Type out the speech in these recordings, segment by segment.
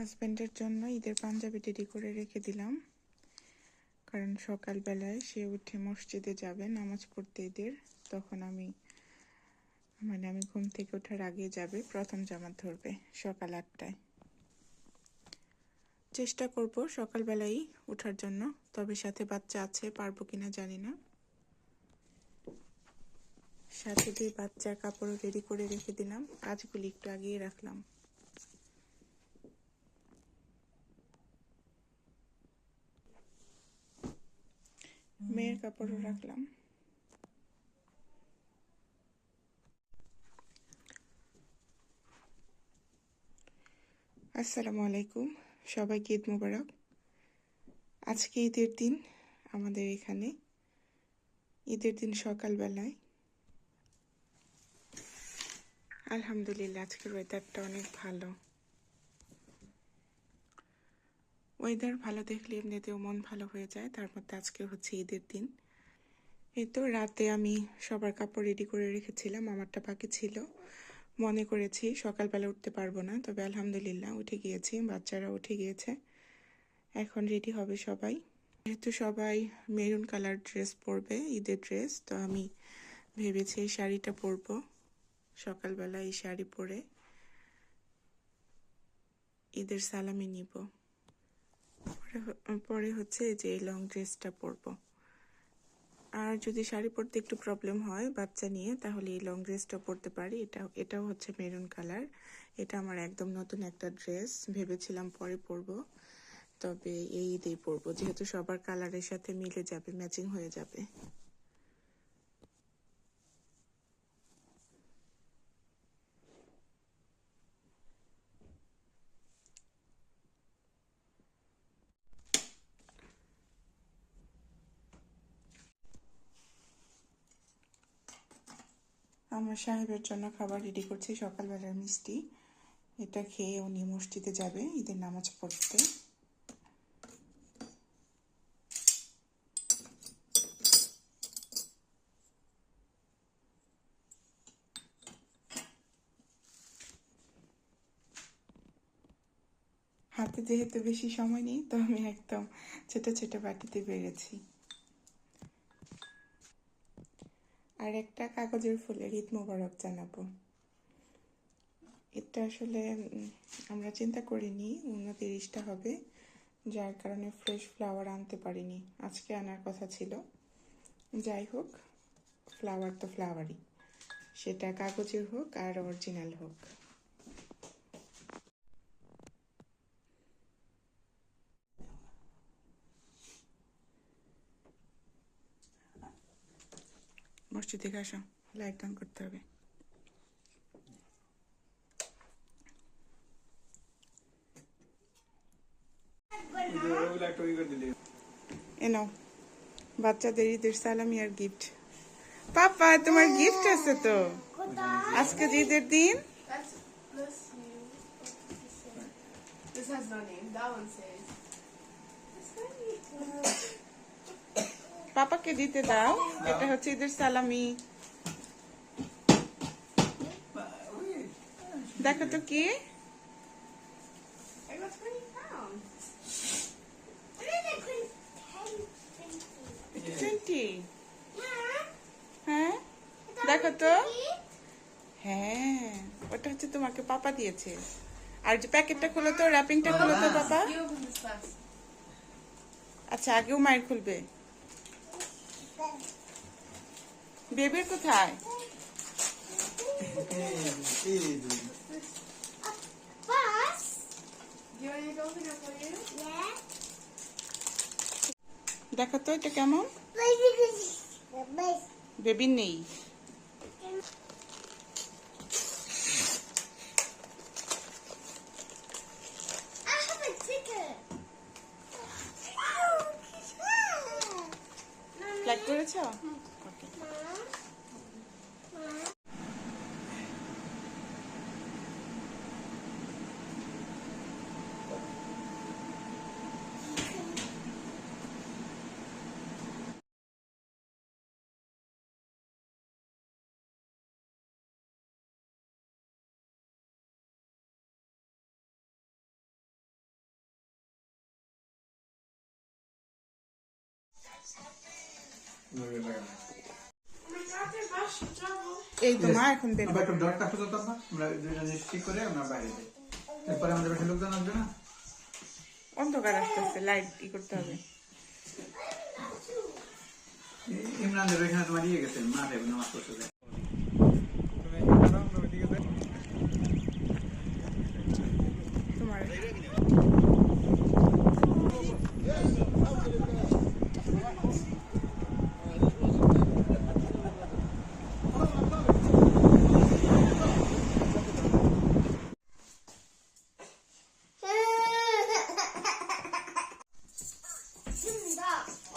হাজব্যান্ডের জন্য ঈদের পাঞ্জাবি রেডি করে রেখে দিলাম। কারণ সকালবেলায় সে উঠে মসজিদে যাবে, নামাজ পড়তে ঈদের তখন আমি মানে আমি ঘুম থেকে ওঠার আগে যাবে, প্রথম জামাত ধরবে সকাল আটটায়। চেষ্টা করব সকালবেলাই ওঠার জন্য, তবে সাথে বাচ্চা আছে, পারব কিনা জানি না। সাথে দিয়ে বাচ্চার কাপড়ও রেডি করে রেখে দিলাম, কাজগুলি একটু আগিয়ে রাখলাম। মেয়ের কাপড়ও রাখলাম আসসালামু আলাইকুম সবাইকে ঈদ মোবারক। আজকে ঈদের দিন আমাদের এখানে। ঈদের দিন সকালবেলায়। আলহামদুলিল্লাহ আজকের ওয়েদারটা অনেক ভালো। ওয়েদার ভালো দেখলে এমনিতেও মন ভালো হয়ে যায়। তার মধ্যে আজকে হচ্ছে ঈদের দিন। এই তো রাতে আমি সবার কাপড় রেডি করে রেখেছিলাম, আমারটা বাকি ছিল। মনে করেছি সকালবেলা উঠতে পারব না, তবে আলহামদুলিল্লাহ উঠে গিয়েছি, বাচ্চারা উঠে গিয়েছে। এখন রেডি হবে সবাই। যেহেতু সবাই মেরুন কালার ড্রেস পরবে, ঈদের ড্রেস তো আমি ভেবেছি এই শাড়িটা পরবো। সকালবেলা এই শাড়ি পরে ঈদের সালামি নিব। পরে হচ্ছে যে এই লং ড্রেসটা পরবো। আর যদি শাড়ি পরতে একটু প্রবলেম হয় বাচ্চা নিয়ে, তাহলে এই লং ড্রেসটা পরতে পারি। এটা এটাও হচ্ছে মেরুন কালার এটা আমার একদম নতুন একটা ড্রেস ভেবেছিলাম পরে পরব। তবে এই দিয়ে পরবো। যেহেতু সবার কালারের সাথে মিলে যাবে ম্যাচিং হয়ে যাবে। আমার সাহেবের জন্য খাবার রেডি করছি, সকালবেলার মিষ্টি। এটা খেয়ে উনি মসজিদে যাবে, ঈদের নামাজ পড়তে। হাতে যেহেতু বেশি সময় নেই, তো আমি একদম ছোট ছোট বাটিতে বেড়েছি। আর একটা কাগজের ফুলের ঈদ মোবারক জানাব। এটা আসলে আমরা চিন্তা করিনি, উনতিরিশটা হবে, যার কারণে ফ্রেশ ফ্লাওয়ার আনতে পারিনি। আজকে আনার কথা ছিল। যাই হোক ফ্লাওয়ার তো ফ্লাওয়ারই সেটা কাগজের হোক আর অরিজিনাল হোক। মসজিদ থেকে আসো লাইট অন করতে হবে বাচ্চাদের ঈদের সালামি গিফট পাপা তোমার গিফট আছে তো আজকে ঈদের দিন. This has no name. That one says. পাপাকে দিতে দাও। এটা হচ্ছে ঈদের সালামি। দেখো তো কি? হ্যাঁ? দেখো তো। হ্যাঁ ওটা হচ্ছে তোমাকে পাপা দিয়েছে। আর যে প্যাকেটটা খুলো তো র্যাপিংটা খুলো তো, পাপা. আচ্ছা আগেও মায়ের খুলবে। For কোথায়? দেখো তো এটা কেমন? বেবির নেই। করেছ Something এই তো মা এখন বের আমরা একটু ডটটা খুঁজে তো আমরা আমরা দুজন ঠিক করে আমরা বাইরে যাই। আমাদের বাসায় লোকজন আসবে না? অন্ধকার আসতেছে লাইট ই করতে হবে। ইমরানদের ওইখানে তোমার ইয়ে গেছে মা দেব নামাজ পড়তে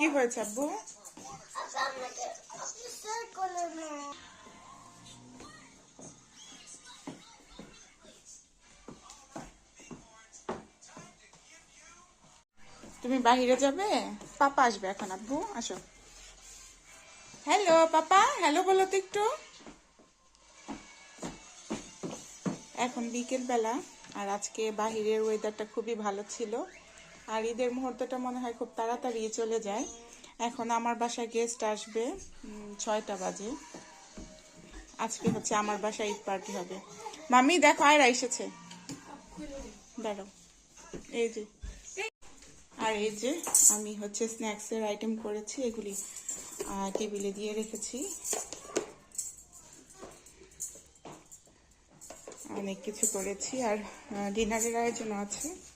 কি হয়েছে আব্বু? তুমি বাহিরে যাবে? পাপা আসবে এখন, আব্বু। আসো। Hello papa. হ্যালো বলো তো একটু। এখন বিকেল বেলা আর আজকে বাহিরের ওয়েদারটা খুবই ভালো ছিল। আর ঈদের মুহূর্তটা মনে হয় খুব তাড়াতাড়ি চলে যায়। এখন আমার বাসায় গেস্ট আসবে ছয়টা বাজে। আজকে হচ্ছে আমার বাসায় ঈদ পার্টি হবে। মামি দেখো, আয়রা এসেছে। দাঁড়াও। এই যে। আর এই যে আমি হচ্ছে স্ন্যাক্সের আইটেম করেছি, এগুলি টেবিলে দিয়ে রেখেছি। অনেক কিছু করেছি, আর ডিনারের আয়োজন আছে।